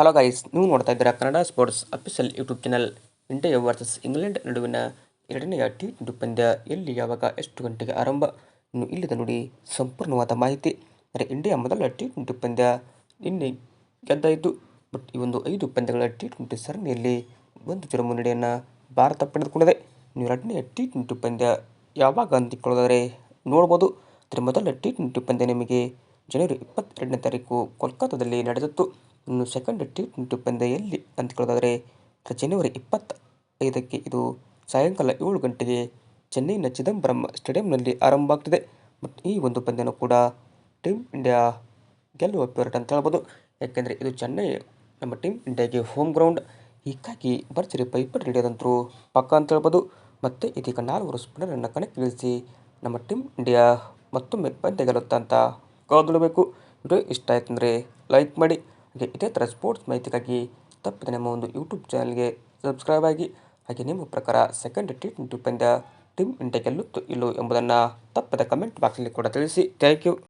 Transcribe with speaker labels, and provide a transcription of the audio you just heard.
Speaker 1: Hello guys ನೀವು ನೋಡ್ತಾ ಇದ್ದೀರಾ Kannada sports official YouTube channel India versus England ನಡುವಿನ ಎರಡನೆಯ ಟಿ ಟ್ವೆಂಟಿ ಪಂದ್ಯ. ಎಲ್ಲಿ, ಯಾವಾಗ, ಎಷ್ಟು ಗಂಟೆಗೆ ಆರಂಭ? ಇನ್ನು ಇಲ್ಲದ ನೋಡಿ ಸಂಪೂರ್ಣವಾದ ಮಾಹಿತಿ. ಅಂದರೆ ಇಂಡಿಯಾ ಮೊದಲ ಟಿ ಟ್ವೆಂಟಿ ಪಂದ್ಯ ನಿನ್ನೆ ಗೆದ್ದಾಯಿತು. ಬಟ್ ಈ ಒಂದು ಐದು ಪಂದ್ಯಗಳ ಟಿ ಟ್ವೆಂಟಿ ಸರಣಿಯಲ್ಲಿ ಒಂದು ಜೀರೋ ಮುನ್ನಡೆಯನ್ನು ಭಾರತ ಪಡೆದುಕೊಂಡಿದೆ. ಇನ್ನು ಎರಡನೇ ಟಿ ಟ್ವೆಂಟಿ ಪಂದ್ಯ ಯಾವಾಗ ಅಂತಿಕೊಳ್ಳೋದಾದರೆ ನೋಡ್ಬೋದು. ಅದರ ಮೊದಲ ಟಿ ಟ್ವೆಂಟಿ ಪಂದ್ಯ ನಿಮಗೆ ಜನವರಿ ಇಪ್ಪತ್ತೆರಡನೇ ತಾರೀಕು ಕೋಲ್ಕತ್ತಾದಲ್ಲಿ ನಡೆದಿತ್ತು. ಇನ್ನು ಸೆಕೆಂಡ್ ಟಿ ಟ್ವೆಂಟಿ ಪಂದ್ಯ ಎಲ್ಲಿ ಅಂತಿಕೊಳ್ಳೋದಾದರೆ ಜನವರಿ ಇಪ್ಪತ್ತ ಐದಕ್ಕೆ ಇದು ಸಾಯಂಕಾಲ ಏಳು ಗಂಟೆಗೆ ಚೆನ್ನೈನ ಚಿದಂಬರಂ ಸ್ಟೇಡಿಯಂನಲ್ಲಿ ಆರಂಭ ಆಗ್ತಿದೆ. ಬಟ್ ಈ ಒಂದು ಪಂದ್ಯನೂ ಕೂಡ ಟೀಮ್ ಇಂಡಿಯಾ ಗೆಲ್ಲುವ ಫೇವರೇಟ್ ಅಂತ ಹೇಳ್ಬೋದು. ಯಾಕೆಂದರೆ ಇದು ಚೆನ್ನೈ ನಮ್ಮ ಟೀಮ್ ಇಂಡಿಯಾಗೆ ಹೋಮ್ ಗ್ರೌಂಡ್ ಹೀಗಾಗಿ ಭರ್ಜರಿ ಪೈಪರ್ ಹಿಡಿಯೋದಂತರೂ ಪಕ್ಕ ಅಂತ ಹೇಳ್ಬೋದು. ಮತ್ತು ಇದೀಗ ನಾಲ್ವರು ಸ್ಪಿನ್ನರನ್ನು ಕಣಕ್ಕಿಳಿಸಿ ನಮ್ಮ ಟೀಮ್ ಇಂಡಿಯಾ ಮತ್ತೊಮ್ಮೆ ಪಂದ್ಯ ಗೆಲ್ಲುತ್ತಾ ಅಂತ ಕಾದುಳಬೇಕು ವಿಡಿಯೋ ಇಷ್ಟ ಆಯ್ತಂದರೆ ಲೈಕ್ ಮಾಡಿ. ಹಾಗೆ ಇದೇ ಥರ ಸ್ಪೋರ್ಟ್ಸ್ ಮಾಹಿತಿಗಾಗಿ ತಪ್ಪದೆ ನಮ್ಮ ಒಂದು ಯೂಟ್ಯೂಬ್ ಚಾನಲ್ಗೆ ಸಬ್ಸ್ಕ್ರೈಬ್ ಆಗಿ, ಹಾಗೆ ನಿಮ್ಮ ಪ್ರಕಾರ ಸೆಕೆಂಡ್ ಟಿ ಟ್ವೆಂಟಿ ಪಂದ್ಯ ಟೀಮ್ ಇಂಡಿಯಾ ಗೆಲ್ಲುತ್ತೋ ಇಲ್ಲೋ ಎಂಬುದನ್ನು ತಪ್ಪದೆ ಕಮೆಂಟ್ ಬಾಕ್ಸಲ್ಲಿ ಕೂಡ ತಿಳಿಸಿ. Thank you